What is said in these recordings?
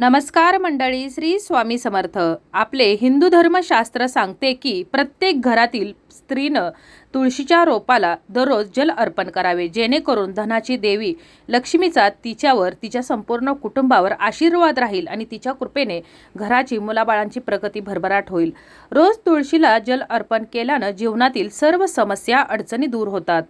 नमस्कार मंडळी श्री स्वामी समर्थ. आपले हिंदू धर्मशास्त्र सांगते की प्रत्येक घरातील स्त्रीनं तुळशीच्या रोपाला दररोज जल अर्पण करावे जेणेकरून धनाची देवी लक्ष्मीचा तिच्यावर तिच्या संपूर्ण कुटुंबावर आशीर्वाद राहील आणि तिच्या कृपेने घराची मुलाबाळांची प्रगती भरभराट होईल. रोज तुळशीला जल अर्पण केल्यानं जीवनातील सर्व समस्या अडचणी दूर होतात.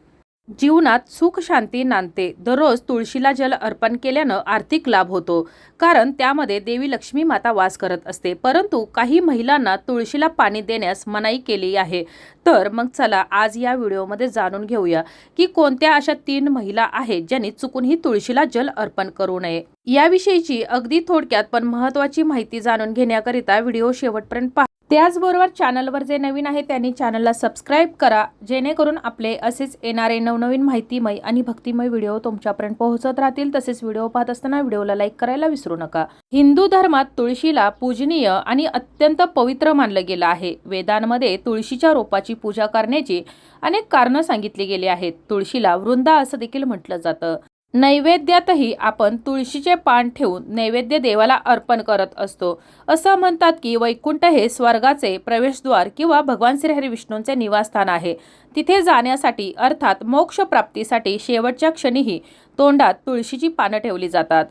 जीवनात सुख शांती नांदते. दररोज तुळशीला जल अर्पण केल्यानं आर्थिक लाभ होतो. कारण त्यामध्ये देवी लक्ष्मी माता वास करत असते. परंतु काही महिलांना तुळशीला पाणी देण्यास मनाई केली आहे. तर मग चला आज या व्हिडिओमध्ये जाणून घेऊया की कोणत्या अशा तीन महिला आहेत ज्यांनी चुकूनही तुळशीला जल अर्पण करू नये. याविषयीची अगदी थोडक्यात पण महत्त्वाची माहिती जाणून घेण्याकरिता व्हिडिओ शेवटपर्यंत पहा. त्याचबरोबर चॅनलवर जे नवीन आहे त्यांनी चॅनलला सबस्क्राईब करा जेणेकरून आपले असेच येणारे नवनवीन माहितीमय आणि भक्तिमय व्हिडिओ तुमच्यापर्यंत पोहोचत राहतील. तसेच व्हिडिओ पाहत असताना व्हिडिओला लाईक करायला विसरू नका. हिंदू धर्मात तुळशीला पूजनीय आणि अत्यंत पवित्र मानलं गेलं आहे. वेदांमध्ये तुळशीच्या रोपाची पूजा करण्याची अनेक कारणं सांगितली गेली आहेत. तुळशीला वृंदा असं देखील म्हटलं जातं. नैवेद्यातही आपण तुळशीचे पान ठेवून नैवेद्य देवाला अर्पण करत असतो. असं म्हणतात की वैकुंठ हे स्वर्गाचे प्रवेशद्वार किंवा भगवान श्रीहरी विष्णूंचे निवासस्थान आहे. तिथे जाण्यासाठी अर्थात मोक्ष प्राप्तीसाठी शेवटच्या क्षणीही तोंडात तुळशीची पानं ठेवली जातात.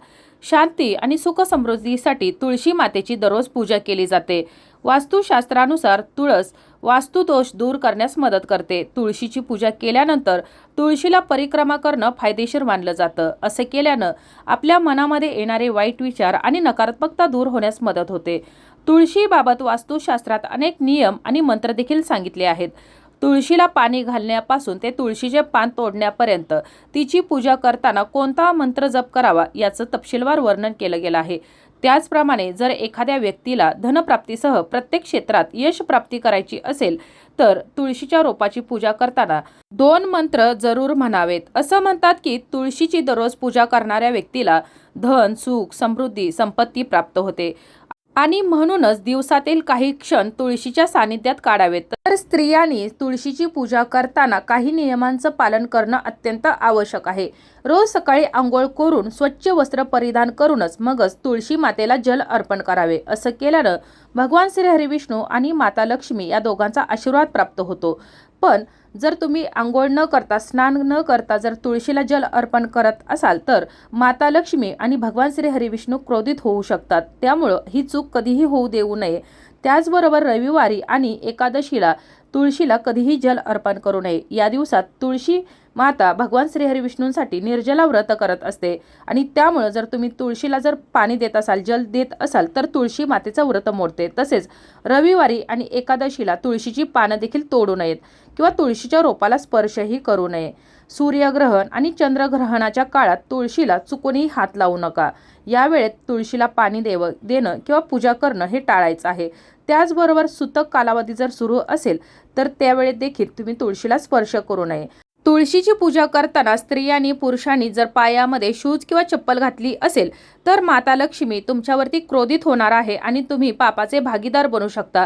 शांती आणि सुखसमृद्धीसाठी तुळशी मातेची दररोज पूजा केली जाते. वास्तुशास्त्रानुसार तुळस वास्तुदोष दूर करण्यास मदत करते. तुळशीची पूजा केल्यानंतर तुळशीला परिक्रमा करणं फायदेशीर मानलं जातं. असे केल्यानं आपल्या मनामध्ये येणारे वाईट विचार आणि नकारात्मकता दूर होण्यास मदत होते. तुळशीबाबत वास्तुशास्त्रात अनेक नियम आणि मंत्र देखील सांगितले आहेत. तुळशीला पाणी घालण्यापासून ते तुळशीचे पान तोडण्यापर्यंत तिची पूजा करताना कोणता मंत्र जप करावा याचं तपशीलवार वर्णन केलं गेलं आहे. त्याचप्रमाणे जर एखाद्या व्यक्तीला धनप्राप्तीसह प्रत्येक क्षेत्रात यश प्राप्ती करायची असेल तर तुळशीच्या रोपाची पूजा करताना दोन मंत्र जरूर म्हणावेत. असं म्हणतात की तुळशीची दररोज पूजा करणाऱ्या व्यक्तीला धन सुख समृद्धी संपत्ती प्राप्त होते. आणि म्हणूनच दिवसातील काही क्षण तुळशीच्या सानिध्यात काढावेत. तर स्त्रियांनी तुळशीची पूजा करताना काही नियमांचं पालन करणं अत्यंत आवश्यक आहे. रोज सकाळी आंघोळ करून स्वच्छ वस्त्र परिधान करूनच मगच तुळशी मातेला जल अर्पण करावे असं केल्यानं भगवान श्री हरिविष्णू आणि माता लक्ष्मी या दोघांचा आशीर्वाद प्राप्त होतो. पण जर तुम्ही आंघोळ न करता स्नान न करता जर तुळशीला जल अर्पण करत असाल तर माता लक्ष्मी आणि भगवान श्री हरिविष्णू क्रोधित होऊ शकतात. त्यामुळं ही चूक कधीही होऊ देऊ नये. त्याचबरोबर रविवारी आणि एकादशीला तुळशीला कधीही जल अर्पण करू नये. या दिवसात तुळशी माता भगवान श्रीहरी विष्णूंसाठी निर्जला व्रत करत असते. आणि त्यामुळं जर तुम्ही तुळशीला जर पाणी देत असाल जल देत असाल तर तुळशी मातेचं व्रत मोडते. तसेच रविवारी आणि एकादशीला तुळशीची पानं देखील तोडू नयेत किंवा तुळशीच्या रोपाला स्पर्शही करू नये. सूर्यग्रहण आणि चंद्रग्रहणाच्या काळात तुळशीला चुकूनही हात लावू नका. यावेळेत तुळशीला पाणी देव देणं किंवा पूजा करणं हे टाळायचं आहे. त्याचबरोबर सुतक कालावधी जर सुरू असेल तर त्यावेळेत देखील तुम्ही तुळशीला स्पर्श करू नये. तुळशीची पूजा करताना स्त्रियांनी पुरुषांनी जर पायामध्ये शूज किंवा चप्पल घातली असेल तर माता लक्ष्मी तुमच्यावरती क्रोधित होणार आहे आणि तुम्ही पापाचे भागीदार बनू शकता.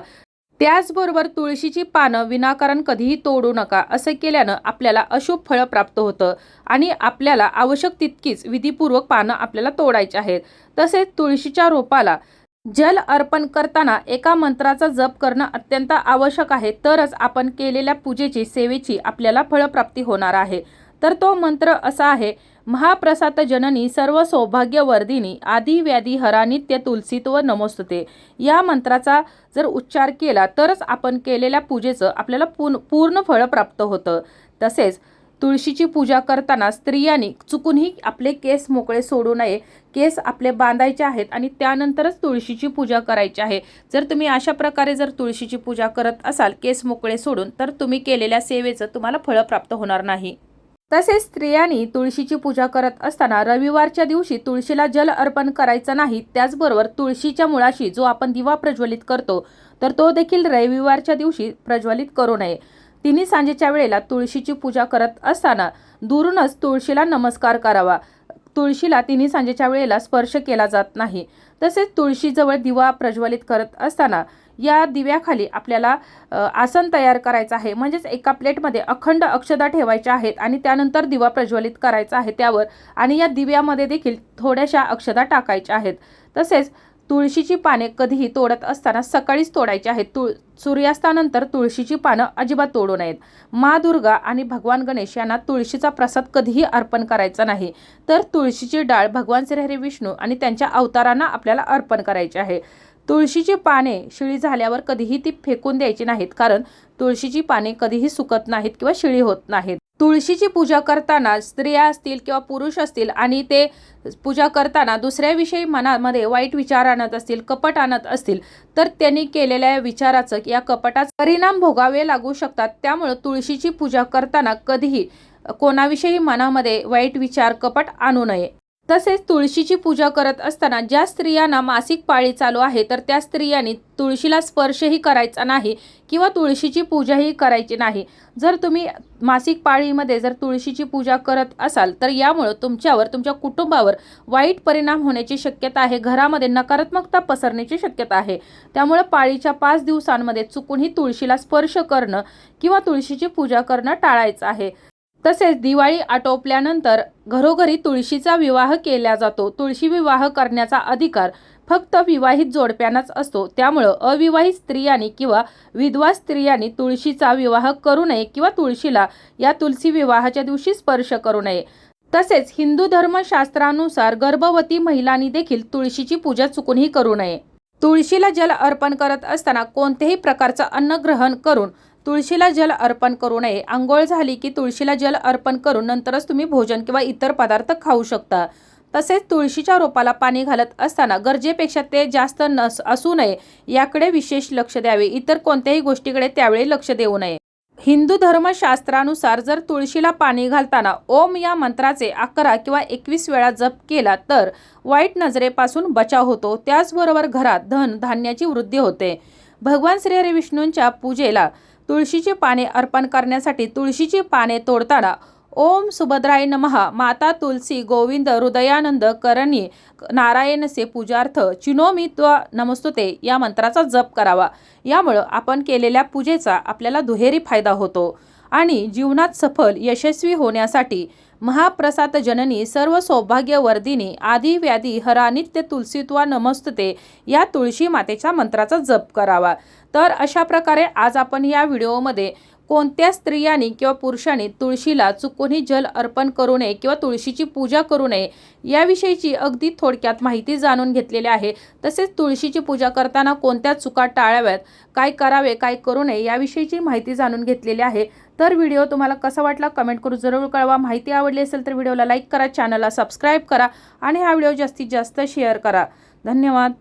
त्याचबरोबर तुळशीची पानं विनाकारण कधीही तोडू नका असं केल्यानं आपल्याला अशुभ फळं प्राप्त होतं आणि आपल्याला आवश्यक तितकीच विधीपूर्वक पानं आपल्याला तोडायची आहेत. तसेच तुळशीच्या रोपाला जल अर्पण करताना एका मंत्राचा जप करणं अत्यंत आवश्यक आहे. तरच आपण केलेल्या पूजेची सेवेची आपल्याला फळप्राप्ती होणार आहे. तर तो मंत्र असा आहे महाप्रसाद जननी सर्व सौभाग्यवर्धिनी आदी व्याधी हरानित्य तुलसीत्व नमोस्तुते. या मंत्राचा जर उच्चार केला तरच आपण केलेल्या पूजेचं आपल्याला पूर्ण पूर्ण फळ प्राप्त होतं. तसेच तुळशीची पूजा करताना स्त्रियांनी चुकूनही आपले केस मोकळे सोडू नये. केस आपले बांधायचे आहेत आणि त्यानंतरच तुळशीची पूजा करायची आहे. जर तुम्ही अशा प्रकारे जर तुळशीची पूजा करत असाल केस मोकळे सोडून तर तुम्ही केलेल्या सेवेचं तुम्हाला फळं प्राप्त होणार नाही. तसेच स्त्रियांनी तुळशीची पूजा करत असताना रविवारच्या दिवशी तुळशीला जल अर्पण करायचं नाही त्याचबरोबर तुळशीच्या मुळाशी जो आपण दिवा प्रज्वलित करतो तर तो देखील रविवारच्या दिवशी प्रज्वलित करू नये. तिन्ही सांजेच्या वेळेला तुळशीची पूजा करत असताना दुरूनच तुळशीला नमस्कार करावा. तुळशीला तिन्ही सांजेच्या वेळेला स्पर्श केला जात नाही. तसेच तुळशीजवळ दिवा प्रज्वलित करत असताना या दिव्याखाली आपल्याला आसन तयार करायचं आहे. म्हणजेच एका प्लेटमध्ये अखंड अक्षदा ठेवायच्या आहेत आणि त्यानंतर दिवा प्रज्वलित करायचा आहे त्यावर आणि या दिव्यामध्ये देखील थोड्याशा अक्षदा टाकायच्या आहेत. तसेच तुळशीची पाने कधीही तोडत असताना सकाळीच तोडायची आहेत. तुळ सूर्यास्तानंतर तुळशीची पानं अजिबात तोडू नयेत. मा दुर्गा आणि भगवान गणेश यांना तुळशीचा प्रसाद कधीही अर्पण करायचा नाही. तर तुळशीची डाळ भगवान श्रीहरी विष्णू आणि त्यांच्या अवतारांना आपल्याला अर्पण करायची आहे. तुळशीची पाने शिळी झाल्यावर कधीही ती फेकून द्यायची नाहीत कारण तुळशीची पाने कधीही सुकत नाहीत किंवा शिळी होत नाहीत. तुळशीची पूजा करताना स्त्रिया असतील किंवा पुरुष असतील आणि ते पूजा करताना दुसऱ्याविषयी मनामध्ये वाईट विचार आणत असतील कपट आणत असतील तर त्यांनी केलेल्या विचाराचं या कपटाचा परिणाम भोगावे लागू शकतात. त्यामुळं तुळशीची पूजा करताना कधीही कोणाविषयी मनामध्ये वाईट विचार कपट आणू नये. तसेच तुळशीची पूजा करत असताना ज्या स्त्रियांना मासिक पाळी चालू आहे तर त्या स्त्रियांनी तुळशीला स्पर्शही करायचा नाही किंवा तुळशीची पूजाही करायची नाही. जर तुम्ही मासिक पाळीमध्ये जर तुळशीची पूजा करत असाल तर यामुळं तुमच्यावर तुमच्या कुटुंबावर वाईट परिणाम होण्याची शक्यता आहे. घरामध्ये नकारात्मकता पसरण्याची शक्यता आहे. त्यामुळे पाळीच्या पाच दिवसांमध्ये चुकूनही तुळशीला स्पर्श करणं किंवा तुळशीची पूजा करणं टाळायचं आहे. तसेच दिवाळी आटोपल्यानंतर घरोघरी तुळशीचा विवाह केला जातो. तुळशी विवाह करण्याचा अधिकार फक्त विवाहित जोडप्यांनाच असतो. त्यामुळं अविवाहित स्त्रियांनी किंवा विधवा स्त्रियांनी तुळशीचा विवाह करू नये किंवा तुळशीला या तुलसी विवाहाच्या दिवशी स्पर्श करू नये. तसेच हिंदू धर्मशास्त्रानुसार गर्भवती महिलांनी देखील तुळशीची पूजा चुकूनही करू नये. तुळशीला जल अर्पण करत असताना कोणत्याही प्रकारचं अन्न ग्रहण करून तुळशीला जल अर्पण करू नये. आंघोळ झाली की तुळशीला जल अर्पण करून नंतरच तुम्ही भोजन किंवा इतर पदार्थ खाऊ शकता. तसेच तुळशीच्या रोपाला पाणी घालत असताना गरजेपेक्षा ते जास्त नस असू नये याकडे विशेष लक्ष द्यावे. इतर कोणत्याही गोष्टीकडे त्यावेळी लक्ष देऊ नये. हिंदू धर्मशास्त्रानुसार जर तुळशीला पाणी घालताना ओम या मंत्राचे अकरा किंवा एकवीस वेळा जप केला तर वाईट नजरेपासून बचाव होतो. त्याचबरोबर घरात धन धान्याची वृद्धी होते. भगवान श्री विष्णूंच्या पूजेला तुळशीची पाने अर्पण करण्यासाठी तुळशीची पाने तोडताना ओम सुभद्राय नमहा माता तुलसी गोविंद हृदयानंद करणी नारायणसे पूजार्थ चिनोमी त्वा नमस्तुते या मंत्राचा जप करावा. यामुळं आपण केलेल्या पूजेचा आपल्याला दुहेरी फायदा होतो आणि जीवनात सफल यशस्वी होण्यासाठी महाप्रसाद जननी सर्व सौभाग्य वर्दिनी आदी व्याधी हरा नित्य तुलसीत्वा नमस्तते या तुळशी मातेच्या मंत्राचा जप करावा. तर अशा प्रकारे आज आपण या व्हिडिओमध्ये कोणत्या स्त्रियांनी किंवा पुरुषांनी तुळशीला चुकूनही जल अर्पण करू नये किंवा तुळशीची पूजा करू नये याविषयीची अगदी थोडक्यात माहिती जाणून घेतलेली आहे. तसेच तुळशीची पूजा करताना कोणत्या चुका टाळाव्यात काय करावे काय करू नये याविषयीची माहिती जाणून घेतलेली आहे. तर व्हिडिओ तुम्हाला कसा वाटला कमेंट करून जरूर कळवा. माहिती आवडली असेल तर व्हिडिओला लाईक करा चॅनलला सबस्क्राईब करा आणि हा व्हिडिओ जास्तीत जास्त शेअर करा. धन्यवाद.